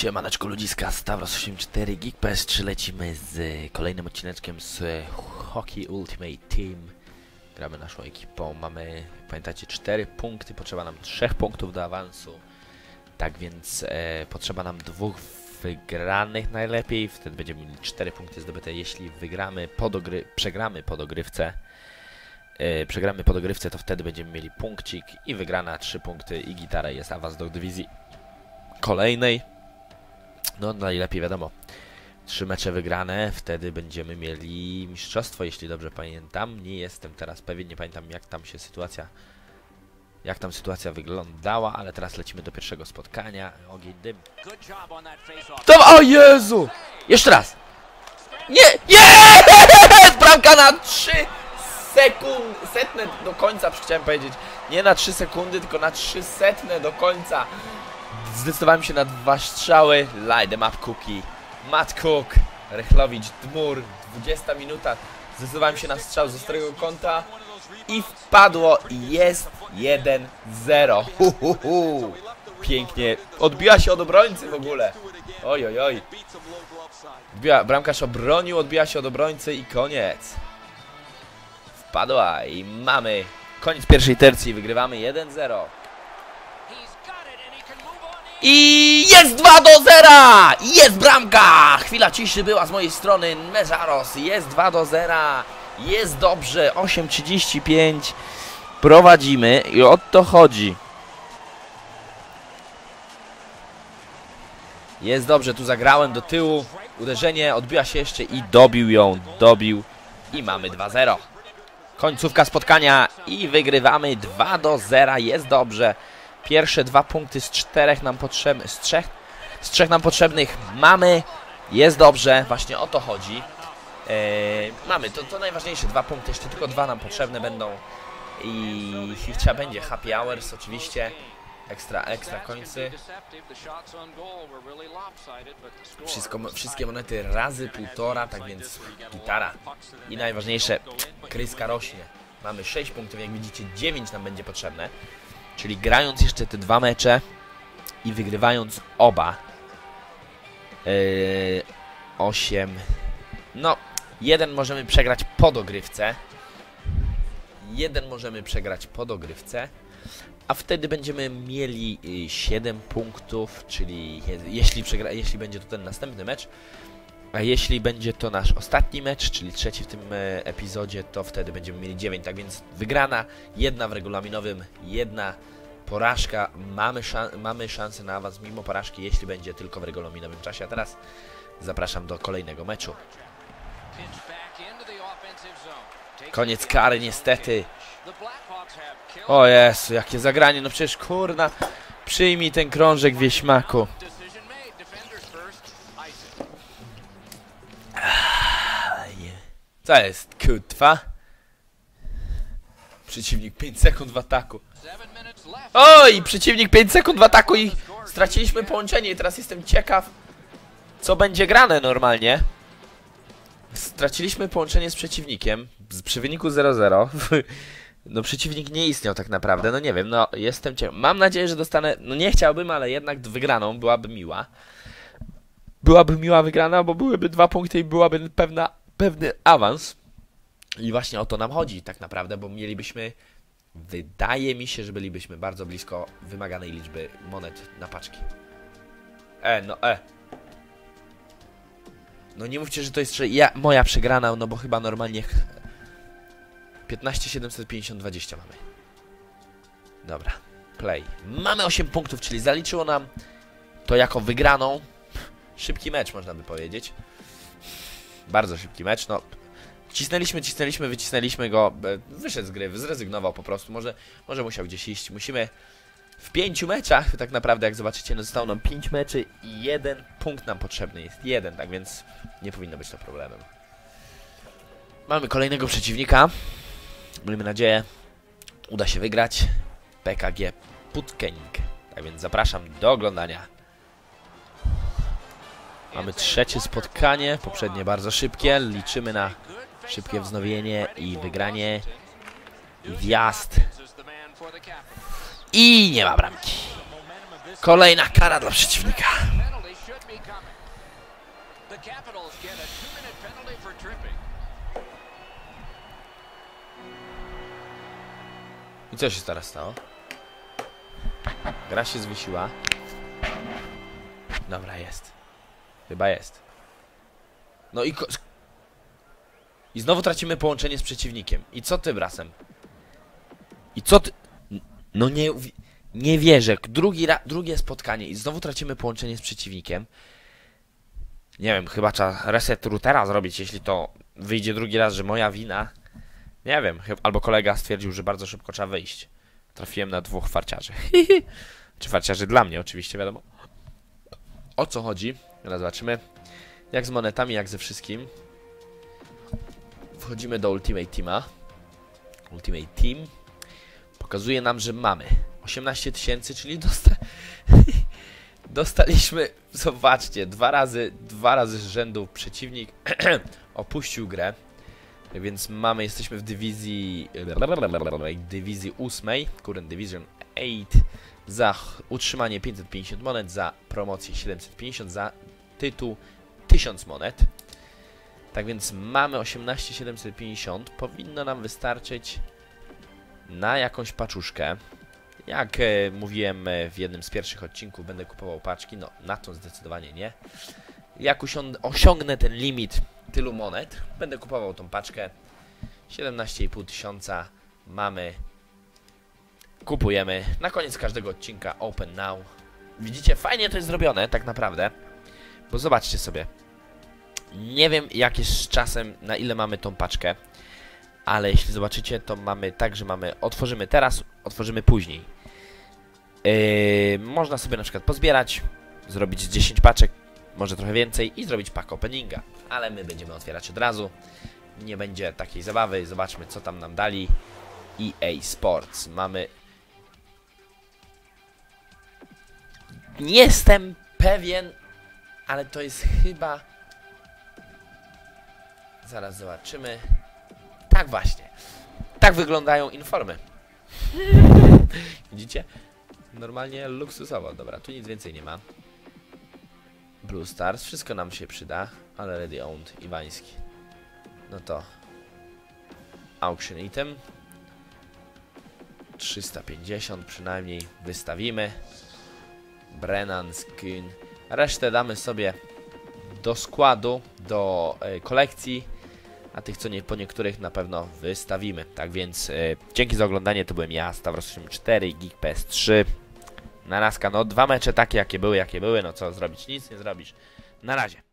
Siemaneczko ludziska, Stavros84 GeekPS3 lecimy z kolejnym odcineczkiem z Hockey Ultimate Team. Gramy naszą ekipą, mamy, pamiętacie, 4 punkty, potrzeba nam 3 punktów do awansu. Tak więc e, potrzeba nam dwóch wygranych najlepiej, wtedy będziemy mieli 4 punkty zdobyte Jeśli wygramy po dogry przegramy po dogrywce e, Przegramy po dogrywce, to wtedy będziemy mieli punkcik i wygrana 3 punkty i gitara jest awans do dywizji kolejnej no najlepiej wiadomo. Trzy mecze wygrane, wtedy będziemy mieli mistrzostwo, jeśli dobrze pamiętam. Nie jestem teraz pewien, nie pamiętam jak tam się sytuacja jak tam sytuacja wyglądała, ale teraz lecimy do pierwszego spotkania. Ogień dym. To, o Jezu! Jeszcze raz! Nie! Nie! Bramka na 3 sekund, setne do końca, chciałem powiedzieć. Nie na 3 sekundy, tylko na 3 setne do końca. Zdecydowałem się na dwa strzały. Light them up cookie. Matt Cook. Rechlowicz, Dmur. 20 minuta. Zdecydowałem się na strzał z ostrego kąta. I wpadło. I jest 1-0. Hu, hu, hu. Pięknie. Odbiła się od obrońcy w ogóle. Oj, oj, oj. Odbiła, bramkarz obronił, odbiła się od obrońcy i koniec. Wpadła i mamy koniec pierwszej tercji. Wygrywamy 1-0. I jest 2 do 0! Jest bramka! Chwila ciszy była z mojej strony. Mezaros jest 2 do 0. Jest dobrze. 8.35. Prowadzimy i o to chodzi. Jest dobrze, tu zagrałem do tyłu. Uderzenie odbiła się jeszcze i dobił ją. Dobił. I mamy 2-0. Końcówka spotkania i wygrywamy 2 do 0. Jest dobrze. Pierwsze dwa punkty z czterech nam potrzebnych, z trzech, z trzech nam potrzebnych mamy. Jest dobrze, właśnie o to chodzi. Eee, mamy, to, to najważniejsze, dwa punkty, jeszcze tylko dwa nam potrzebne będą. I, i trzeba będzie happy hours oczywiście. Ekstra, ekstra końcy. Wszystko, wszystkie monety razy półtora, tak więc gitara. I najważniejsze, kryska rośnie. Mamy 6 punktów, jak widzicie 9 nam będzie potrzebne. Czyli grając jeszcze te dwa mecze i wygrywając oba yy, 8 no jeden możemy przegrać po dogrywce. Jeden możemy przegrać po dogrywce a wtedy będziemy mieli 7 punktów, czyli jeśli, przegra, jeśli będzie to ten następny mecz, a jeśli będzie to nasz ostatni mecz, czyli trzeci w tym e, epizodzie, to wtedy będziemy mieli 9. Tak więc wygrana, jedna w regulaminowym, jedna porażka. Mamy, szan mamy szansę na awans mimo porażki, jeśli będzie tylko w regulaminowym czasie. A teraz zapraszam do kolejnego meczu. Koniec kary niestety. O Jezu, jakie zagranie, no przecież kurna. Przyjmij ten krążek wieśmaku. Co jest, kutwa? Przeciwnik 5 sekund w ataku. Oj, przeciwnik 5 sekund w ataku i straciliśmy połączenie i teraz jestem ciekaw, co będzie grane normalnie. Straciliśmy połączenie z przeciwnikiem przy wyniku 0-0. No przeciwnik nie istniał tak naprawdę, no nie wiem, no jestem ciekaw. Mam nadzieję, że dostanę, no nie chciałbym, ale jednak wygraną byłaby miła. Byłaby miła wygrana, bo byłyby dwa punkty i byłaby pewna, pewny awans. I właśnie o to nam chodzi tak naprawdę, bo mielibyśmy Wydaje mi się, że bylibyśmy bardzo blisko wymaganej liczby monet na paczki. E, no e. No nie mówcie, że to jest ja, moja przegrana, no bo chyba normalnie 15 750 20 mamy. Dobra, play. Mamy 8 punktów, czyli zaliczyło nam to jako wygraną. Szybki mecz można by powiedzieć. Bardzo szybki mecz, no Cisnęliśmy, cisnęliśmy, wycisnęliśmy go, e, wyszedł z gry, zrezygnował po prostu, może, może musiał gdzieś iść. Musimy w pięciu meczach, tak naprawdę jak zobaczycie, no zostało nam pięć meczy i jeden punkt nam potrzebny jest, jeden, tak więc nie powinno być to problemem. Mamy kolejnego przeciwnika, miejmy nadzieję, uda się wygrać, PKG Putkenik, tak więc zapraszam do oglądania. Mamy trzecie spotkanie, poprzednie bardzo szybkie, liczymy na Szybkie wznowienie i wygranie. I wjazd. I nie ma bramki. Kolejna kara dla przeciwnika. I co się teraz stało? Gra się zwiesiła. Dobra, jest. Chyba jest. No i I znowu tracimy połączenie z przeciwnikiem. I co ty, Brasem? I co ty... No nie... Nie wierzę. Drugi ra... Drugie spotkanie i znowu tracimy połączenie z przeciwnikiem. Nie wiem, chyba trzeba reset routera zrobić, jeśli to wyjdzie drugi raz, że moja wina. Nie wiem, albo kolega stwierdził, że bardzo szybko trzeba wyjść. Trafiłem na dwóch farciarzy. Czy farciarzy dla mnie, oczywiście, wiadomo. O co chodzi? Teraz zobaczymy. Jak z monetami, jak ze wszystkim. Wchodzimy do Ultimate Teama. Ultimate Team. Pokazuje nam, że mamy 18 tysięcy, czyli dosta dostaliśmy, zobaczcie, dwa razy, dwa razy z rzędu przeciwnik opuścił grę. Więc mamy, jesteśmy w dywizji dywizji 8, Current Division 8 za utrzymanie 550 monet, za promocję 750, za tytuł 1000 monet. Tak więc mamy 18750, powinno nam wystarczyć na jakąś paczuszkę. Jak e, mówiłem e, w jednym z pierwszych odcinków, będę kupował paczki, no na to zdecydowanie nie. Jak osiąg- osiągnę ten limit tylu monet, będę kupował tą paczkę. 17,5 tysiąca mamy. Kupujemy. Na koniec każdego odcinka Open Now. Widzicie, fajnie to jest zrobione, tak naprawdę. Bo zobaczcie sobie. Nie wiem, jak jest z czasem, na ile mamy tą paczkę. Ale jeśli zobaczycie, to mamy tak, że mamy. Otworzymy teraz, otworzymy później. Yy, można sobie na przykład pozbierać, zrobić z 10 paczek, może trochę więcej i zrobić pack openinga. Ale my będziemy otwierać od razu. Nie będzie takiej zabawy. Zobaczmy, co tam nam dali. EA Sports. Mamy. Nie jestem pewien, ale to jest chyba. Zaraz zobaczymy. Tak właśnie. Tak wyglądają informy. Widzicie? Normalnie luksusowo. Dobra, tu nic więcej nie ma. Blue Stars, wszystko nam się przyda, ale Ready Owned, Iwański. No to Auction Item 350 przynajmniej wystawimy Brennan Skin Resztę damy sobie do składu, do e, kolekcji a tych co nie po niektórych na pewno wystawimy. Tak więc e, dzięki za oglądanie, to byłem ja, Stavros84, Geek PS3 na no dwa mecze takie jakie były, jakie były, no co zrobić, nic nie zrobisz. Na razie.